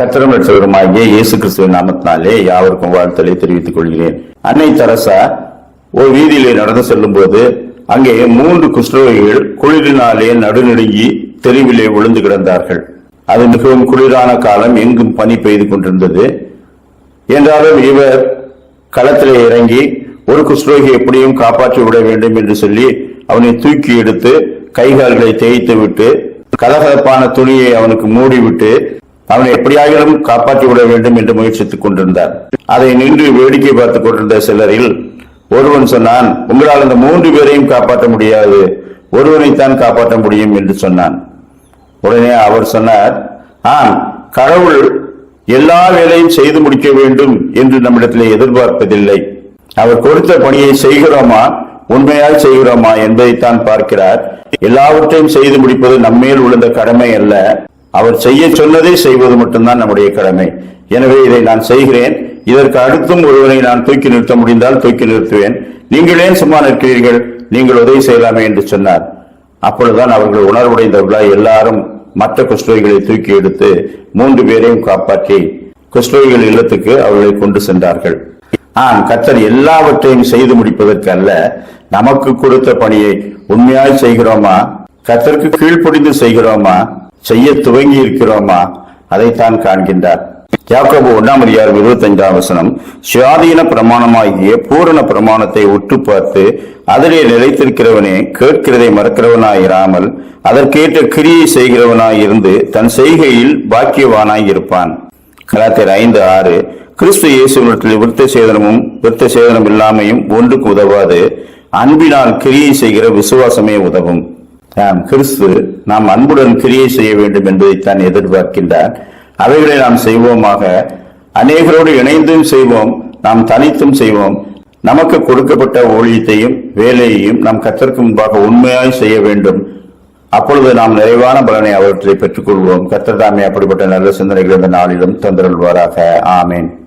கத்திரம் லட்சகரமாகிய இயேசு கிறிஸ்துவின் நாமத்தினாலே யாவருக்கும் வாழ்த்தலை தெரிவித்துக் கொள்கிறேன். அன்னை தரசா ஒரு வீதியிலே நடந்து செல்லும் போது அங்கே மூன்று குஷ்டரோகிகள் குளிரினாலே நடுநடுங்கி தெருவிலே விழுந்து கிடந்தார்கள். அது மிகவும் குளிரான காலம் எங்கும் பனி பெய்து கொண்டிருந்தது. என்றாலும் இவர் களத்திலே இறங்கி ஒரு குஷ்டரோகி எப்படியும் காப்பாற்றி விட வேண்டும் என்று சொல்லி அவனை தூக்கி எடுத்து கைகால்களை தேய்த்து விட்டு கலகலப்பான துணியை அவனுக்கு மூடிவிட்டு அவனை எப்படியாகிலும் காப்பாற்றி விட வேண்டும் என்று முயற்சித்துக் கொண்டிருந்தார். அதை நின்று வேடிக்கை பார்த்துக் கொண்டிருந்த சிலரில் ஒருவன் சொன்னான் உங்களால் அந்த மூன்று பேரையும் காப்பாற்ற முடியாது. ஒருவனைத்தான் காப்பாற்ற முடியும் என்று சொன்னான். உடனே அவர் சொன்னார் ஆம் கடவுள் எல்லா வேலையும் செய்து முடிக்க வேண்டும் என்று நம்மிடத்திலே எதிர்பார்ப்பதில்லை. அவர் கொடுத்த பணியை செய்கிறோமா? உண்மையால் செய்கிறோமா என்பதைத்தான் பார்க்கிறார். எல்லாவற்றையும் செய்து முடிப்பது நம்மேல் உள்ள கடமை அல்ல. அவர் செய்ய சொன்னதை செய்வது மட்டும்தான் நம்முடைய கடமை. எனவே இதை நான் செய்கிறேன். இதற்கு அடுத்தும் ஒருவனை நான் தூக்கி நிறுத்த முடிந்தால் தூக்கி நிறுத்துவேன். நீங்கள் ஏன் சும்மா நிற்கிறீர்கள். நீங்கள் உதவி செய்யலாமே என்று சொன்னார். அப்பொழுதுதான் அவர்கள் உணர்வுடைந்தவர்களாய் எல்லாரும் மற்ற குஷ்டோகிகளை தூக்கி எடுத்து மூன்று பேரையும் காப்பாற்றி குஷ்டோகிகள் இல்லத்துக்கு அவர்களை கொண்டு சென்றார்கள். ஆம் கத்தர் எல்லாவற்றையும் செய்து முடிப்பதற்கு அல்ல நமக்கு கொடுத்த பணியை உண்மையாய் செய்கிறோமா? கத்தருக்கு கீழ்ப்படிந்து செய்கிறோமா? செய்ய துவங்கி இருக்கிறோமா அதைத்தான் காண்கின்றார். யாக்கோபு ஒன்றாம் அதிகாரம் இருபத்தஞ்சாம் வசனம் சுயாதீன பிரமாணமாகிய பூரண பிரமாணத்தை உற்று பார்த்து அதிலே நிலைத்திருக்கிறவனே கேட்கிறதை மறக்கிறவனாயிராமல் அதற்கேற்ற கிரியை செய்கிறவனாயிருந்து தன் செய்கையில் பாக்கியவானாய் இருப்பான் கலாத்தியர் ஐந்து ஆறு கிறிஸ்து இயேசுவிடத்தில் விருத்த சேதனமும் விருத்த சேதனம் இல்லாமையும் ஒன்றுக்கு உதவாது. அன்பினால் கிரியை செய்கிற விசுவாசமே உதவும். கிறிஸ்து நாம் அன்புடன் கிரியை செய்ய வேண்டும் என்பதைத்தான் எதிர்பார்க்கின்றார். அவைகளை நாம் செய்வோமாக. அநேகரோடு இணைந்தும் செய்வோம். நாம் தனித்தும் செய்வோம். நமக்கு கொடுக்கப்பட்ட ஊழியத்தையும் வேலையையும் நாம் கத்தருக்கு முன்பாக உண்மையாய் செய்ய வேண்டும். அப்பொழுது நாம் நிறைவான பலனை அவற்றை பெற்றுக்கொள்வோம். கத்தர் தாமே அப்படிப்பட்ட நல்ல சிந்தனைகள் இந்த நாளிலும் தந்திரல்வாராக ஆமேன்.